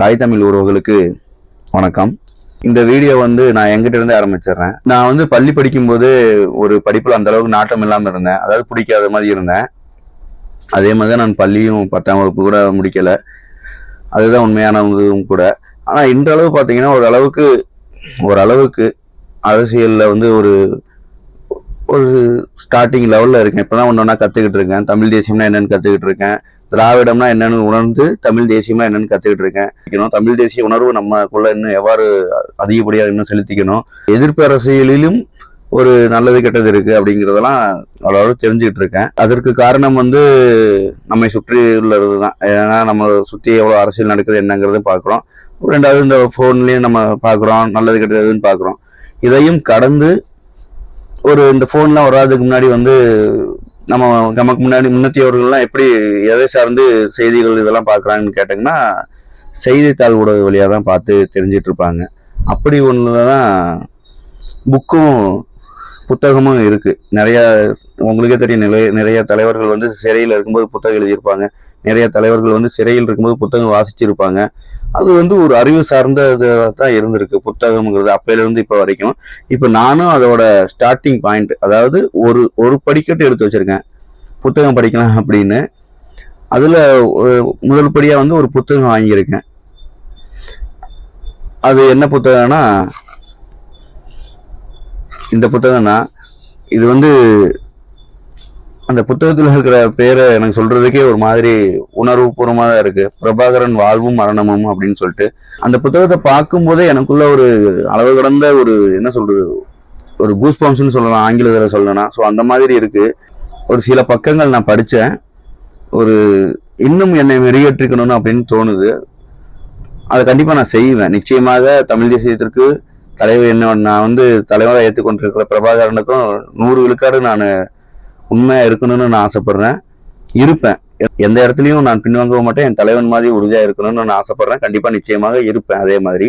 தாய் தமிழ் உறவுகளுக்கு வணக்கம். இந்த வீடியோ வந்து நான் எங்கிட்ட இருந்து ஆரம்பிச்சிடுறேன். நான் வந்து பள்ளி படிக்கும்போது ஒரு படிப்பில் அந்த அளவுக்கு நாட்டம் இல்லாமல் இருந்தேன். அதாவது பிடிக்காத மாதிரி இருந்தேன். அதே மாதிரி தான் நான் பள்ளியும் பத்தாம் வகுப்பு கூட முடிக்கல. அதுதான் உண்மையான கூட. ஆனால் இன்றளவு பார்த்தீங்கன்னா ஒரு அளவுக்கு அரசியலில் வந்து ஒரு ஒரு ஸ்டார்டிங் லெவலில் இருக்கேன். இப்போ தான் ஒன்று ஒன்றா கற்றுக்கிட்டு இருக்கேன். தமிழ் தேசியம்னா என்னென்னு கற்றுக்கிட்டு இருக்கேன். திராவிடம்னா என்னன்னு உணர்ந்து தமிழ் தேசியமா என்னன்னு கத்துக்கிட்டு இருக்கேன். தமிழ் தேசிய உணர்வு நம்மக்குள்ள இன்னும் எவ்வாறு அதிகப்படியாக இன்னும் செலுத்திக்கணும். எதிர்ப்பு அரசியலிலும் ஒரு நல்லது கெட்டது இருக்கு அப்படிங்கிறதெல்லாம் அவ்வளவு தெரிஞ்சுக்கிட்டு இருக்கேன். அதற்கு காரணம் வந்து நம்மை சுற்றி உள்ளது தான் ஏன்னா நம்ம சுற்றி எவ்வளோ அரசியல் நடக்குது என்னங்கிறது பார்க்குறோம். ரெண்டாவது இந்த ஃபோன்லேயும் நம்ம பார்க்குறோம். நல்லது கெட்டதுன்னு பார்க்குறோம். இதையும் கடந்து ஒரு இந்த ஃபோன்லாம் வராதுக்கு முன்னாடி வந்து நம்ம நமக்கு முன்னாடி முன்னத்தியவர்கள்லாம் எப்படி எதை சார்ந்து செய்திகள் இதெல்லாம் பார்க்குறாங்கன்னு கேட்டிங்கன்னா செய்தித்தாள் ஊடக வழியாக தான் பார்த்து தெரிஞ்சிட்டு இருப்பாங்க அப்படி ஒன்றுல தான் புக்கும் புத்தகமும் இருக்குது நிறையா உங்களுக்கே தெரியும் நிறைய நிறைய தலைவர்கள் வந்து சிறையில் இருக்கும்போது புத்தகம் எழுதியிருப்பாங்க. நிறைய தலைவர்கள் வந்து சிறையில் இருக்கும்போது புத்தகம் வாசிச்சிருப்பாங்க. அது வந்து ஒரு அறிவு சார்ந்த தான் இருந்திருக்கு. புத்தகம்ங்கிறது அப்பையிலேருந்து இப்போ வரைக்கும். இப்போ நானும் அதோட ஸ்டார்டிங் பாயிண்ட் அதாவது ஒரு ஒரு படிக்கட்டு எடுத்து வச்சிருக்கேன். புத்தகம் படிக்கலாம் அப்படின்னு. அதில் முதல் படியாக வந்து ஒரு புத்தகம் வாங்கியிருக்கேன். அது என்ன புத்தகம்னா இந்த புத்தகம்னா இது வந்து அந்த புத்தகத்தில் இருக்கிற பேரை எனக்கு சொல்றதுக்கே ஒரு மாதிரி உணர்வு பூர்வமாக தான் இருக்கு. பிரபாகரன் வாழ்வும் மரணமும் அப்படின்னு சொல்லிட்டு. அந்த புத்தகத்தை பார்க்கும் போதே எனக்குள்ள ஒரு அளவு கடந்த ஒரு என்ன சொல்றது ஒரு கூஸ் பம்ப்ஸ்னு சொல்லலாம் ஆங்கிலத்தில் சொல்லலாம் ஸோ அந்த மாதிரி இருக்கு. ஒரு சில பக்கங்கள் நான் படித்தேன் ஒரு இன்னும் என்னை மெருகேற்றிக்கணும்னு அப்படின்னு தோணுது. அதை கண்டிப்பாக நான் செய்வேன். நிச்சயமாக தமிழ் தேசியத்திற்கு தலைவர் என்ன நான் வந்து தலைவராக ஏற்றுக்கொண்டிருக்கிற பிரபாகரனுக்கும் நூறு விழுக்காடு நான் உண்மையாக இருக்கணும்னு நான் ஆசைப்படுறேன். இருப்பேன். எந்த இடத்துலையும் நான் பின்வாங்க மாட்டேன். என் தலைவன் மாதிரி உறுதியாக இருக்கணும்னு நான் ஆசைப்படுறேன். கண்டிப்பாக நிச்சயமாக இருப்பேன் அதே மாதிரி.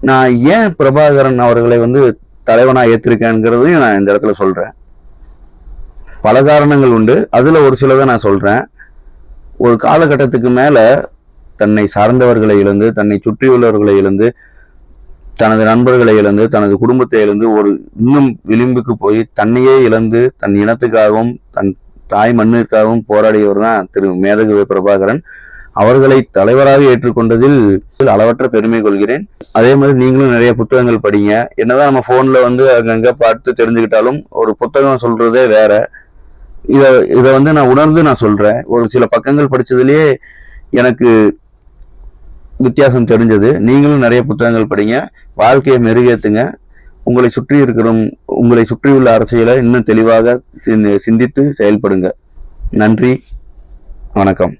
நான் ஏன் பிரபாகரன் அவர்களை வந்து தலைவனாக ஏற்றிருக்கேங்கிறதையும் நான் இந்த இடத்துல சொல்கிறேன் பல காரணங்கள் உண்டு. அதுல ஒரு சிலதை நான் சொல்றேன். ஒரு காலகட்டத்துக்கு மேல தன்னை சார்ந்தவர்களை இழந்து தன்னை சுற்றியுள்ளவர்களை இழந்து தனது நண்பர்களை இழந்து தனது குடும்பத்தை இழந்து ஒரு இன்னும் விளிம்புக்கு போய் தன்னையே இழந்து தன் இனத்துக்காகவும் தன் தாய் மண்ணிற்காகவும் போராடியவர் தான் திரு மேதகு பிரபாகரன் அவர்களை தலைவராக ஏற்றுக்கொண்டதில் அளவற்ற பெருமை கொள்கிறேன். அதே மாதிரி நீங்களும் நிறைய புத்தகங்கள் படிங்க. என்னதான் நம்ம போன்ல வந்து அங்கங்க பார்த்து தெரிஞ்சுக்கிட்டாலும் ஒரு புத்தகம் சொல்றதே வேற. இதை இதை வந்து நான் உணர்ந்து நான் சொல்றேன். ஒரு சில பக்கங்கள் படிச்சதுலயே எனக்கு வித்தியாசம் தெரிஞ்சது. நீங்களும் நிறைய புத்தகங்கள் படிங்க. வாழ்க்கையை மெருகேற்றுங்க உங்களை சுற்றி இருக்கிற உங்களை சுற்றியுள்ள அரசியலை இன்னும் தெளிவாக சிந்தித்து செயல்படுங்க. நன்றி. வணக்கம்.